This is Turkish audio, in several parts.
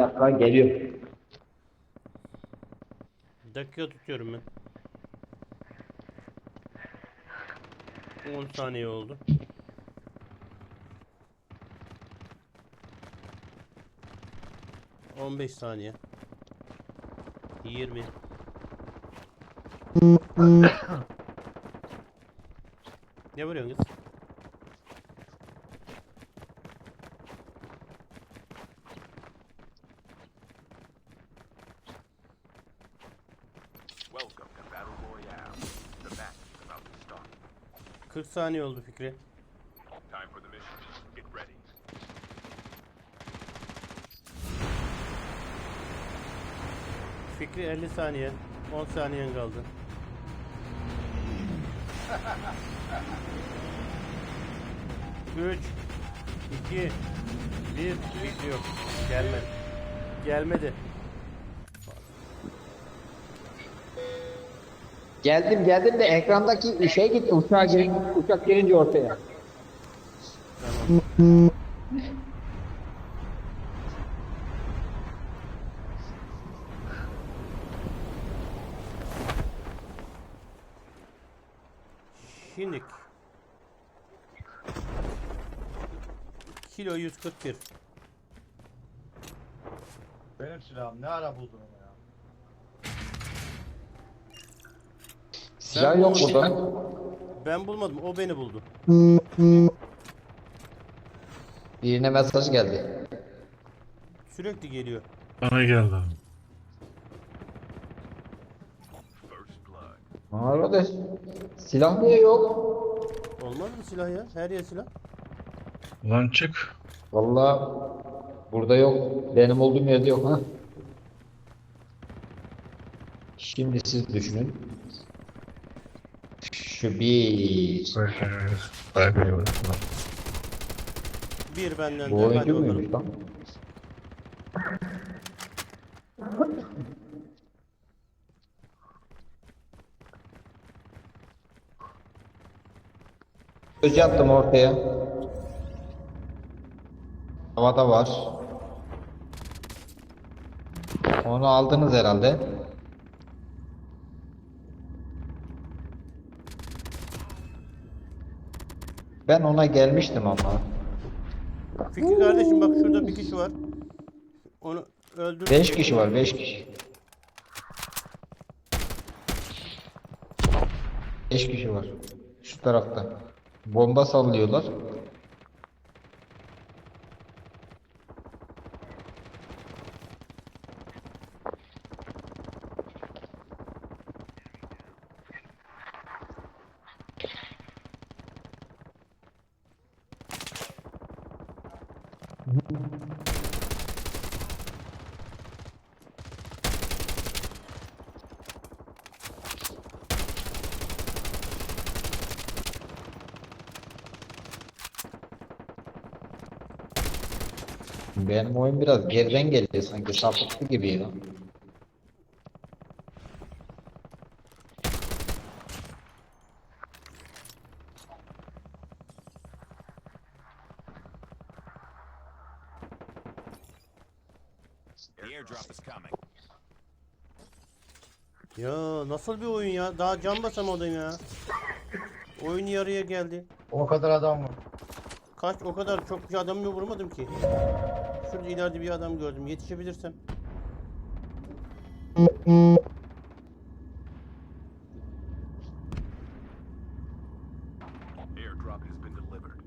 dakika geliyor. Dakika tutuyorum ben. 10 saniye oldu. On beş saniye. Yirmi. ne vuruyorsun kız? 40 saniye oldu Fikri. Fikri 50 saniye. 10 saniyen kaldı. Üç, iki, bir, yok. Gelmedi. Gelmedi. Geldim geldim de ekrandaki şey git uçağa girin, uçak girince ortaya. Tamam. Şimdi kilo 141. Benim silahım ne ara buldun onu Silah yok burada. Ben bulmadım. O beni buldu. Birine mesaj geldi. Sürekli geliyor. Bana geldi abi. Arkadaş silah niye yok? Olmaz mı silah ya? Her yer silah. Lan çık. Vallahi burada yok. Benim olduğum yerde yok ha. Şimdi siz düşünün. Şu bir. Bir benden Bu de. Hadi oyuncu bakalım. muymuş lan? Göz yaptım ortaya. Havada var. Onu aldınız herhalde. Ben ona gelmiştim ama. Fikri kardeşim bak şurada bir kişi var. Onu öldür. 5 kişi var 5 kişi. 5 kişi var. Şu tarafta. Bomba sallıyorlar. Benim oyun biraz geriden geliyor sanki sapıttı gibi ya. Ya nasıl bir oyun ya? Daha can basamadım ya. Oyun yarıya geldi. O kadar adam var. Kaç o kadar çok bir adamı vurmadım ki. Şurada ileride bir adam gördüm. Yetişebilirsem. Airdrop has been delivered.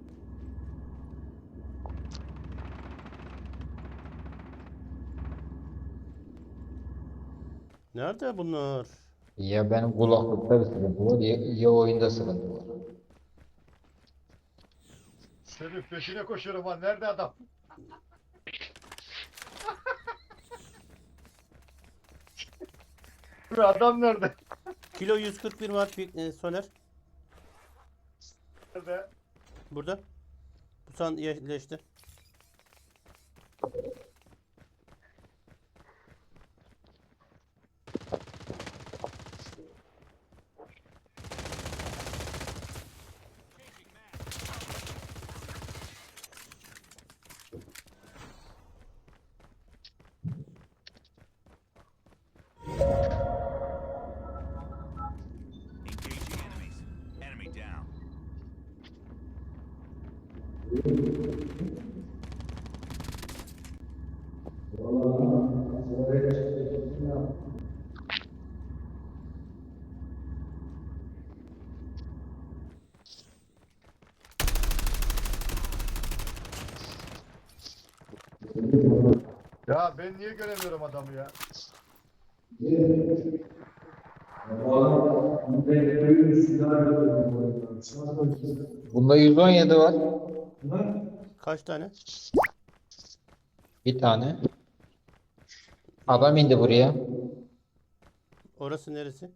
Nerede bunlar? Ya benim kulaklıkta bir sıkıntı var ya, ya oyunda sıkıntı var. Senin peşine koşuyorum ha. Nerede adam? Bu adam nerede? Kilo 141 var bir e, Soner. Nerede? Burada. Bu san yerleşti. Ya ben niye göremiyorum adamı ya? Bunda 117 var. Kaç tane? Bir tane. Adam indi buraya. Orası neresi?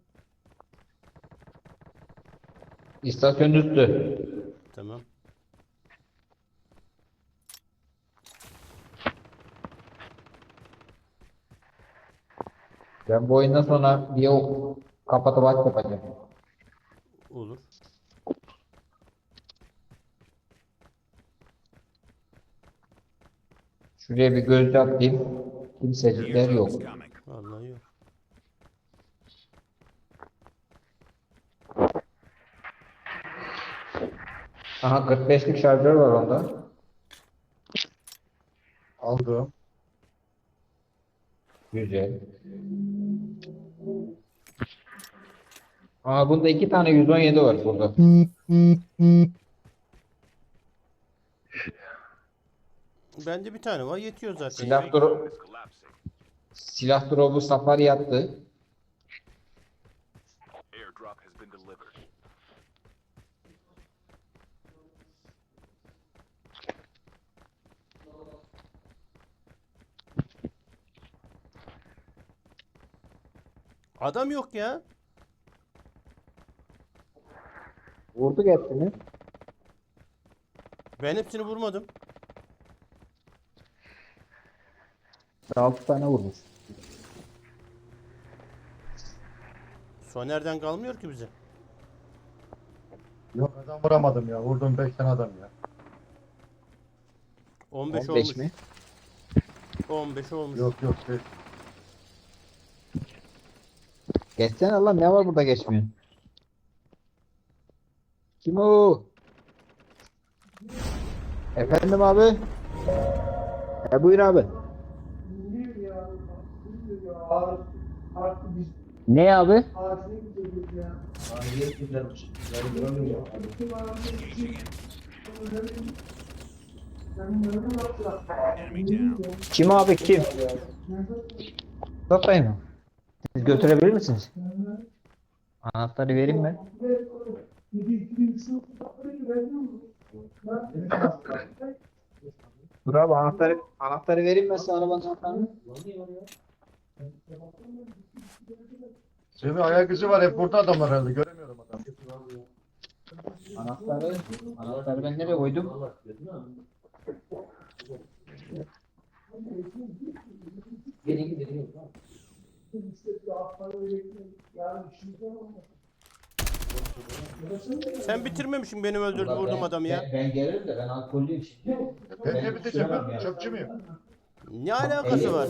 İstasyon üstü. Tamam. Ben bu oyundan sonra bir o kapatıp aç yapacağım. Olur. Şuraya bir gözcü atayım. Kimsecikler yok. Vallahi yok. Aha 45'lik şarjör var onda. Aldım. Güzel. Aa bunda iki tane 117 var burada. Bende bir tane var. Yetiyor zaten. Silah dro silah drop'u safari yattı. Airdrop has been delivered. Adam yok ya. Vurduk hepsini. Ben hepsini vurmadım. 6 tane vurmuş. Soner'den kalmıyor ki bize. Yok adam vuramadım ya. Vurdum 5 tane adam ya. 15, 15 olmuş. mi? 15 olmuş. Yok yok. beş. Geçsene lan ne var burada geçmiyorsun? Kim o? Efendim abi? E buyur abi. Ne abi? Kim abi kim? Satayım mı? Siz götürebilir misiniz? Anahtarı vereyim ben. Dur abi anahtarı, anahtarı vereyim ben sana arabanın anahtarını. Semih ayak izi var hep burada adamlar herhalde. Göremiyorum adamı. Anahtarı, anahtarı ben nereye koydum? Vereyim, vereyim. Sen bitirmemişsin benim öldürdü Ulan vurdum ben- adamı ya. Ben, ben gelirim de ben alkollüyüm şimdi. Ben Ben ne biteceğim ben? Çöpçü müyüm? Ne alakası var?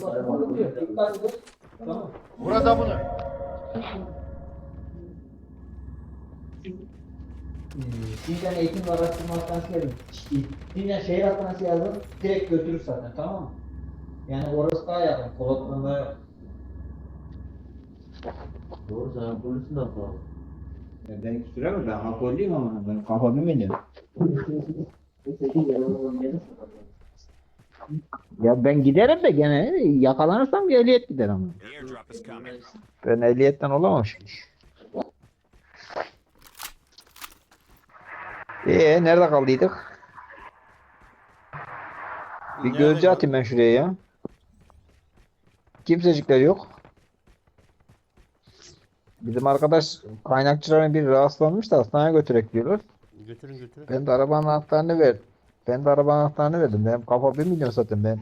Vur adamını. Sizden eğitim ve araştırma hastanesi. Sizden şehir hastanesi yazdım. Direkt götürür zaten tamam mı? Yani orası daha yakın. Polat'tan daha yakın. Doğru sen polisin de hatalı. Ya Ben süremem ben alkollüyüm ama ben kafa bilmiyorum. Ya ben giderim de gene yakalanırsam bir ehliyet gider ama. Ben ehliyetten olamam şimdi. Ee nerede kaldıydık? Bir Nerede gözcü kal- atayım ben şuraya ya. Kimsecikler yok. Bizim arkadaş kaynakçıların biri rahatsızlanmış da hastaneye götürek diyorlar. Götürün götürün. Ben de arabanın anahtarını ver. Ben de arabanın anahtarını verdim. Benim kafa bir milyon zaten ben.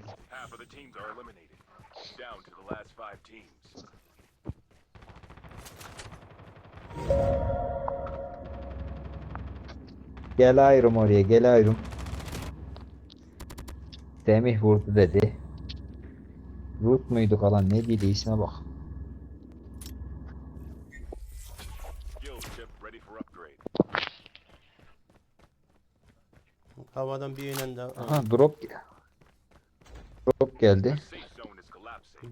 Gel ayrım oraya gel ayrım. Semih vurdu dedi. Rut muydu kalan ne dedi isme bak. Havadan bir inen daha. Aha drop drop geldi.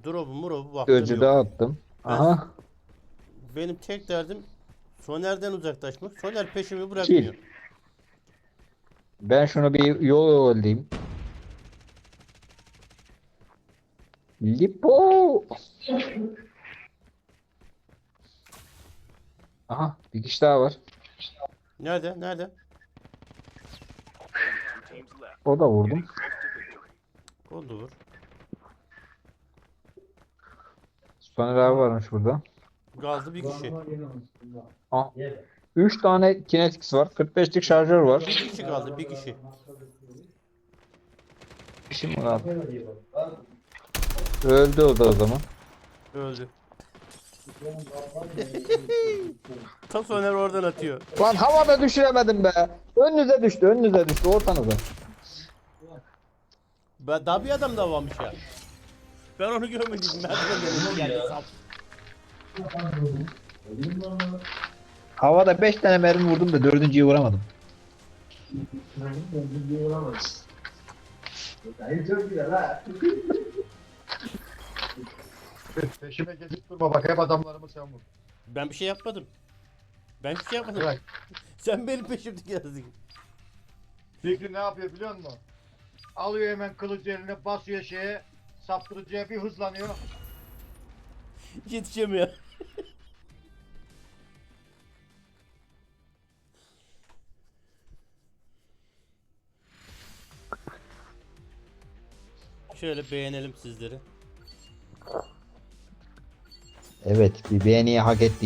Drop'u murobu baktım Gözcü yok. daha attım. Aha. Benim tek derdim Soner'den uzaklaşmak. Soner peşimi bırakmıyor. Ben şunu bir yol yollayayım. Lipo. Aha bir kişi daha var. Nerede? Nerede? O da vurdum. Vur. Soner abi varmış burada. Gazlı bir kişi. Aa, 3 tane kinetiks var. 45'lik şarjör var. Bir kişi kaldı bir kişi. Var abi? Öldü o da o zaman. Öldü. Ta Soner oradan atıyor. Lan havada düşüremedim be. Önünüze düştü, önünüze düştü, ortanıza. Ben, daha bir adam da varmış ya. Ben onu görmedim. Merdivenden geldi sap. Havada 5 tane mermi vurdum da dördüncüyü vuramadım. Peşime gezip durma bak hep adamlarımı sen vur. Ben bir şey yapmadım. Ben bir şey yapmadım. Bırak. Sen benim peşimde geldin. Fikri ne yapıyor biliyor musun? Alıyor hemen kılıcı eline basıyor şeye saptırıcıya bir hızlanıyor. Yetişemiyor. Şöyle beğenelim sizleri. Evet, bir beğeniyi hak ettik.